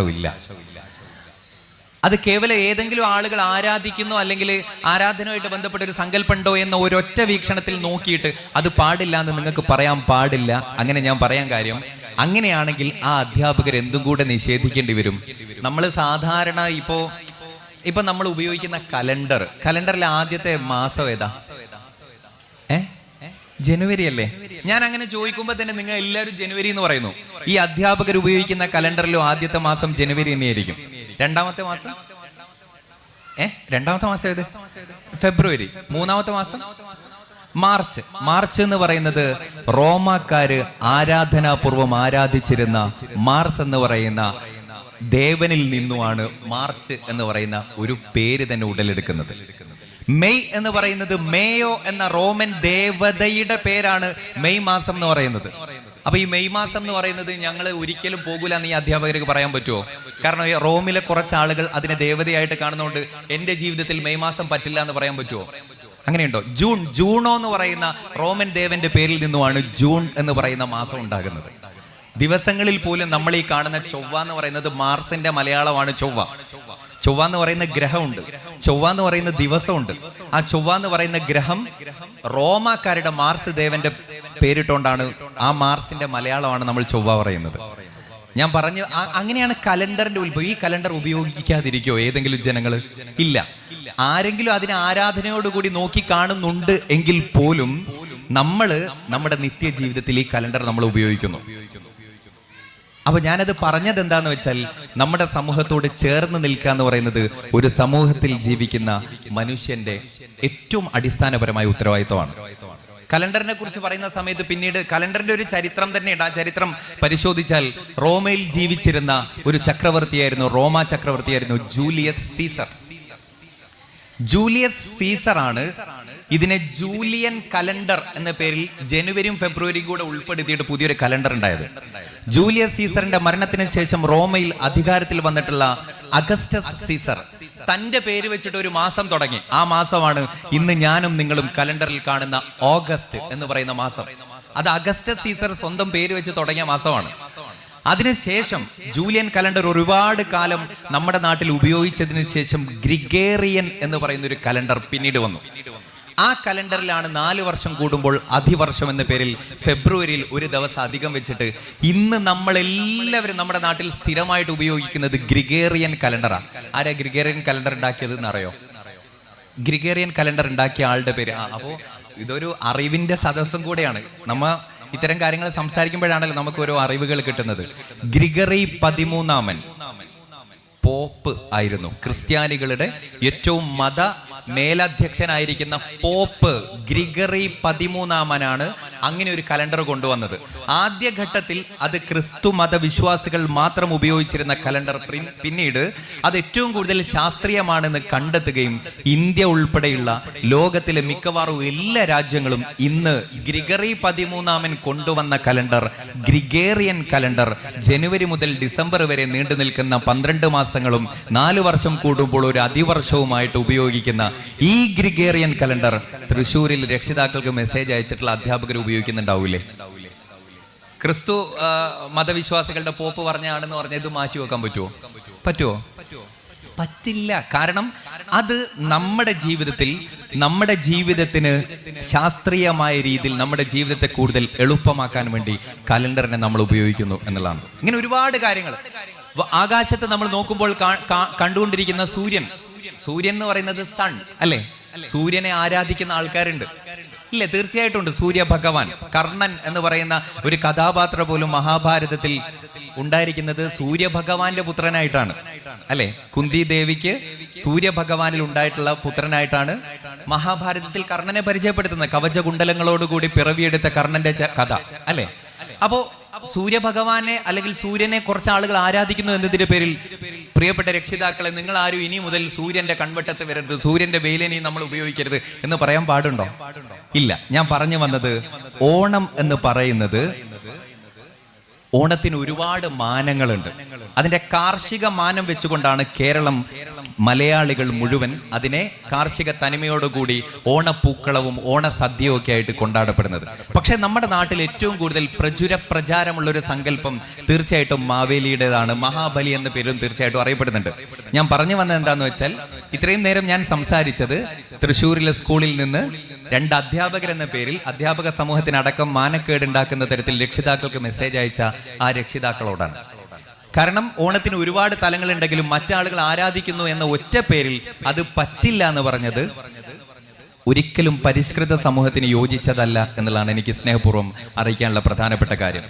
ഇല്ല അത് കേവലം ഏതെങ്കിലും ആളുകൾ ആരാധിക്കുന്നു അല്ലെങ്കിൽ ആരാധനയുമായിട്ട് ബന്ധപ്പെട്ട ഒരു സങ്കല്പമുണ്ടോ എന്ന ഒരൊറ്റ വീക്ഷണത്തിൽ നോക്കിയിട്ട് അത് പാടില്ല എന്ന് നിങ്ങൾക്ക് പറയാൻ പാടില്ല. അങ്ങനെ ഞാൻ പറയാൻ കാര്യം അങ്ങനെയാണെങ്കിൽ ആ അധ്യാപകർ എന്തും കൂടെ നിഷേധിക്കേണ്ടി വരും. നമ്മൾ സാധാരണ ഇപ്പോ ഇപ്പൊ നമ്മൾ ഉപയോഗിക്കുന്ന കലണ്ടർ. കലണ്ടറിലെ ആദ്യത്തെ മാസം ഏതാ? ഏ? ജനുവരി അല്ലേ? ഞാൻ അങ്ങനെ ചോദിക്കുമ്പോൾ തന്നെ നിങ്ങൾ എല്ലാവരും ജനുവരി എന്ന് പറയുന്നു. ഈ അധ്യാപകർ ഉപയോഗിക്കുന്ന കലണ്ടറിലും ആദ്യത്തെ മാസം ജനുവരി തന്നെയായിരിക്കും രണ്ടാമത്തെ മാസം? ഏ? രണ്ടാമത്തെ മാസം ഏത്? ഫെബ്രുവരി. മൂന്നാമത്തെ മാസം? മാർച്ച്. മാർച്ച് എന്ന് പറയുന്നത് റോമാക്കാര് ആരാധനാപൂർവം ആരാധിച്ചിരുന്ന മാർസ് എന്ന് പറയുന്ന ദേവനിൽ നിന്നുമാണ് മാർച്ച് എന്ന് പറയുന്ന ഒരു പേര് തന്നെ ഉടലെടുക്കുന്നത്. മെയ് എന്ന് പറയുന്നത് മേയോ എന്ന റോമൻ ദേവതയുടെ പേരാണ് മെയ് മാസം എന്ന് പറയുന്നത്. അപ്പൊ ഈ മെയ് മാസം എന്ന് പറയുന്നത് ഞങ്ങൾ ഒരിക്കലും പോകൂല എന്ന് ഈ അധ്യാപകർക്ക് പറയാൻ പറ്റുമോ? കാരണം ഈ റോമിലെ കുറച്ച് ആളുകൾ അതിനെ ദേവതയായിട്ട് കാണുന്നതുകൊണ്ട് എന്റെ ജീവിതത്തിൽ മെയ് മാസം പറ്റില്ല എന്ന് പറയാൻ പറ്റുമോ? അങ്ങനെയുണ്ടോ? ജൂൺ ജൂണോ എന്ന് പറയുന്ന റോമൻ ദേവന്റെ പേരിൽ നിന്നുമാണ് ജൂൺ എന്ന് പറയുന്ന മാസം ഉണ്ടാകുന്നത്. ദിവസങ്ങളിൽ പോലും നമ്മൾ ഈ കാണുന്ന ചൊവ്വ എന്ന് പറയുന്നത് മാർസിന്റെ മലയാളമാണ് ചൊവ്വ. ചൊവ്വ എന്ന് പറയുന്ന ഗ്രഹമുണ്ട്. ചൊവ്വ എന്ന് പറയുന്ന ദിവസമുണ്ട്. ആ ചൊവ്വ എന്ന് പറയുന്ന ഗ്രഹം റോമാക്കാരുടെ മാർസ് ദേവന്റെ പേരിട്ടുകൊണ്ടാണ് ആ മാർസിന്റെ മലയാളമാണ് നമ്മൾ ചൊവ്വ പറയുന്നത്. ഞാൻ പറഞ്ഞു അങ്ങനെയാണ് കലണ്ടറിന്റെ ഉത്ഭവം. ഈ കലണ്ടർ ഉപയോഗിക്കാതിരിക്കോ ഏതെങ്കിലും ജനങ്ങൾ ഇല്ല. ആരെങ്കിലും അതിനെ ആരാധനയോടുകൂടി നോക്കി കാണുന്നുണ്ട് എങ്കിൽ പോലും നമ്മൾ നമ്മുടെ നിത്യ ജീവിതത്തിൽ ഈ കലണ്ടർ നമ്മൾ ഉപയോഗിക്കുന്നു. അപ്പൊ ഞാനത് പറഞ്ഞത് എന്താന്ന് വെച്ചാൽ നമ്മുടെ സമൂഹത്തോട് ചേർന്ന് നിൽക്കുക എന്ന് പറയുന്നത് ഒരു സമൂഹത്തിൽ ജീവിക്കുന്ന മനുഷ്യന്റെ ഏറ്റവും അടിസ്ഥാനപരമായ ഉത്തരവാദിത്വമാണ്. കലണ്ടറിനെ കുറിച്ച് പറയുന്ന സമയത്ത് പിന്നീട് കലണ്ടറിന്റെ ഒരു ചരിത്രം തന്നെയുണ്ട്. ആ ചരിത്രം പരിശോധിച്ചാൽ റോമയിൽ ജീവിച്ചിരുന്ന ഒരു ചക്രവർത്തിയായിരുന്നു റോമ ചക്രവർത്തിയായിരുന്നു ജൂലിയസ് സീസർ. ജൂലിയസ് സീസർ ആണ് ഇതിനെ ജൂലിയൻ കലണ്ടർ എന്ന പേരിൽ ജനുവരിയും ഫെബ്രുവരിയും കൂടെ ഉൾപ്പെടുത്തിയിട്ട് പുതിയൊരു കലണ്ടർ ഉണ്ടായത്. ജൂലിയസ് സീസറിന്റെ മരണത്തിന് ശേഷം റോമയിൽ അധികാരത്തിൽ വന്നിട്ടുള്ള അഗസ്റ്റസ് സീസർ. തന്റെ പേര് വെച്ചിട്ട് ഒരു മാസം തുടങ്ങി. ആ മാസമാണ് ഇന്ന് ഞാനും നിങ്ങളും കലണ്ടറിൽ കാണുന്ന ഓഗസ്റ്റ് എന്ന് പറയുന്ന മാസം. അത് അഗസ്റ്റസ് സീസർ സ്വന്തം പേര് വെച്ച് തുടങ്ങിയ മാസമാണ്. അതിനുശേഷം ജൂലിയൻ കലണ്ടർ ഒരുപാട് കാലം നമ്മുടെ നാട്ടിൽ ഉപയോഗിച്ചതിന് ശേഷം ഗ്രിഗേറിയൻ എന്ന് പറയുന്ന ഒരു കലണ്ടർ പിന്നീട് വന്നു. ആ കലണ്ടറിലാണ് നാല് വർഷം കൂടുമ്പോൾ അധിവർഷം എന്ന പേരിൽ ഫെബ്രുവരിയിൽ ഒരു ദിവസം അധികം വെച്ചിട്ട് ഇന്ന് നമ്മൾ എല്ലാവരും നമ്മുടെ നാട്ടിൽ സ്ഥിരമായിട്ട് ഉപയോഗിക്കുന്നത് ഗ്രിഗേറിയൻ കലണ്ടറാണ് ആരാ ഗ്രിഗേറിയൻ കലണ്ടർ ഉണ്ടാക്കിയത് എന്നറിയോ? ഗ്രിഗേറിയൻ കലണ്ടർ ഉണ്ടാക്കിയ ആളുടെ പേര്. ആ അപ്പോൾ ഇതൊരു അറിവിന്റെ സദസ്സും കൂടെയാണ്. നമ്മ ഇത്തരം കാര്യങ്ങൾ സംസാരിക്കുമ്പോഴാണല്ലോ നമുക്ക് ഓരോ അറിവുകൾ കിട്ടുന്നത്. ഗ്രിഗറി പതിമൂന്നാമൻ. പോപ്പ് ആയിരുന്നു. ക്രിസ്ത്യാനികളുടെ ഏറ്റവും മത മേലധ്യക്ഷനായിരിക്കുന്ന പോപ്പ് ഗ്രിഗറി പതിമൂന്നാമനാണ് അങ്ങനെ ഒരു കലണ്ടർ കൊണ്ടുവന്നത്. ആദ്യഘട്ടത്തിൽ അത് ക്രിസ്തു മതവിശ്വാസികൾ മാത്രം ഉപയോഗിച്ചിരുന്ന കലണ്ടർ പിന്നീട് അത് ഏറ്റവും കൂടുതൽ ശാസ്ത്രീയമാണെന്ന് കണ്ടെത്തുകയും ഇന്ത്യ ഉൾപ്പെടെയുള്ള ലോകത്തിലെ മിക്കവാറും എല്ലാ രാജ്യങ്ങളും ഇന്ന് ഗ്രിഗറി പതിമൂന്നാമൻ കൊണ്ടുവന്ന കലണ്ടർ ഗ്രിഗേറിയൻ കലണ്ടർ ജനുവരി മുതൽ ഡിസംബർ വരെ നീണ്ടു നിൽക്കുന്ന പന്ത്രണ്ട് മാസങ്ങളും നാല് വർഷം കൂടുമ്പോൾ ഒരു അതിവർഷവുമായിട്ട് ഉപയോഗിക്കുന്ന ഈ ഗ്രിഗേറിയൻ കലണ്ടർ തൃശ്ശൂരിൽ രക്ഷിതാക്കൾക്ക് മെസ്സേജ് അയച്ചിട്ടുള്ള അധ്യാപകർ ഉപയോഗിക്കുന്നുണ്ടാവൂലേ? ക്രിസ്തു മതവിശ്വാസികളുടെ പോപ്പ് പറഞ്ഞാണെന്ന് പറഞ്ഞ ഇത് മാറ്റി വെക്കാൻ പറ്റുമോ പറ്റുമോ പറ്റില്ല. കാരണം അത് നമ്മുടെ ജീവിതത്തിൽ നമ്മുടെ ജീവിതത്തിന് ശാസ്ത്രീയമായ രീതിയിൽ നമ്മുടെ ജീവിതത്തെ കൂടുതൽ എളുപ്പമാക്കാൻ വേണ്ടി കലണ്ടറിനെ നമ്മൾ ഉപയോഗിക്കുന്നു എന്നുള്ളതാണ്. ഇങ്ങനെ ഒരുപാട് കാര്യങ്ങൾ. ആകാശത്ത് നമ്മൾ നോക്കുമ്പോൾ കണ്ടുകൊണ്ടിരിക്കുന്ന സൂര്യൻ. സൂര്യൻ എന്ന് പറയുന്നത് സൺ അല്ലെ? സൂര്യനെ ആരാധിക്കുന്ന ആൾക്കാരുണ്ട്. ഇല്ല? തീർച്ചയായിട്ടും ഉണ്ട്. സൂര്യ ഭഗവാൻ കർണൻ എന്ന് പറയുന്ന ഒരു കഥാപാത്രം പോലും മഹാഭാരതത്തിൽ ഉണ്ടായിരിക്കുന്നത് സൂര്യ ഭഗവാന്റെ പുത്രനായിട്ടാണ്. അല്ലെ? കുന്തി ദേവിക്ക് സൂര്യ ഭഗവാനിൽ ഉണ്ടായിട്ടുള്ള പുത്രനായിട്ടാണ് മഹാഭാരതത്തിൽ കർണനെ പരിചയപ്പെടുത്തുന്നത്. കവചകുണ്ടലങ്ങളോടുകൂടി പിറവിയെടുത്ത കർണന്റെ കഥ. അല്ലെ? അപ്പോ സൂര്യഭഗവാനെ അല്ലെങ്കിൽ സൂര്യനെ കുറച്ച് ആളുകൾ ആരാധിക്കുന്നു എന്നതിന്റെ പേരിൽ പ്രിയപ്പെട്ട രക്ഷിതാക്കളെ നിങ്ങൾ ആരും ഇനി മുതൽ സൂര്യന്റെ കൺവെട്ടത്ത് വരരുത്. സൂര്യന്റെ വെയിലിനി നമ്മൾ ഉപയോഗിക്കരുത് എന്ന് പറയാൻ പാടുണ്ടോ? ഇല്ല. ഞാൻ പറഞ്ഞു വന്നത് ഓണം എന്ന് പറയുന്നത് ഓണത്തിന് ഒരുപാട് മാനങ്ങളുണ്ട്. അതിന്റെ കാർഷിക മാനം വെച്ചുകൊണ്ടാണ് കേരളം മലയാളികൾ മുഴുവൻ അതിനെ കാർഷിക തനിമയോടുകൂടി ഓണപ്പൂക്കളവും ഓണസദ്യയും ഒക്കെ ആയിട്ട് കൊണ്ടാടപ്പെടുന്നത്. പക്ഷേ നമ്മുടെ നാട്ടിൽ ഏറ്റവും കൂടുതൽ പ്രചുര പ്രചാരമുള്ള ഒരു സങ്കല്പം തീർച്ചയായിട്ടും മാവേലിയുടേതാണ്. മഹാബലി എന്ന പേരും തീർച്ചയായിട്ടും അറിയപ്പെടുന്നുണ്ട്. ഞാൻ പറഞ്ഞു വന്നത് എന്താന്ന് വെച്ചാൽ ഇത്രയും നേരം ഞാൻ സംസാരിച്ചത് തൃശ്ശൂരിലെ സ്കൂളിൽ നിന്ന് രണ്ട് അധ്യാപകർ എന്ന പേരിൽ അധ്യാപക സമൂഹത്തിനടക്കം മാനക്കേട് ഉണ്ടാക്കുന്ന തരത്തിൽ രക്ഷിതാക്കൾക്ക് മെസ്സേജ് അയച്ച ആ രക്ഷിതാക്കളോടാണ്. കാരണം ഓണത്തിന് ഒരുപാട് തലങ്ങളുണ്ടെങ്കിലും മറ്റാളുകൾ ആരാധിക്കുന്നു എന്ന ഒറ്റ പേരിൽ അത് പറ്റില്ല എന്ന് പറഞ്ഞത് ഒരിക്കലും പരിഷ്കൃത സമൂഹത്തിന് യോജിച്ചതല്ല എന്നുള്ളതാണ് എനിക്ക് സ്നേഹപൂർവം അറിയിക്കാനുള്ള പ്രധാനപ്പെട്ട കാര്യം.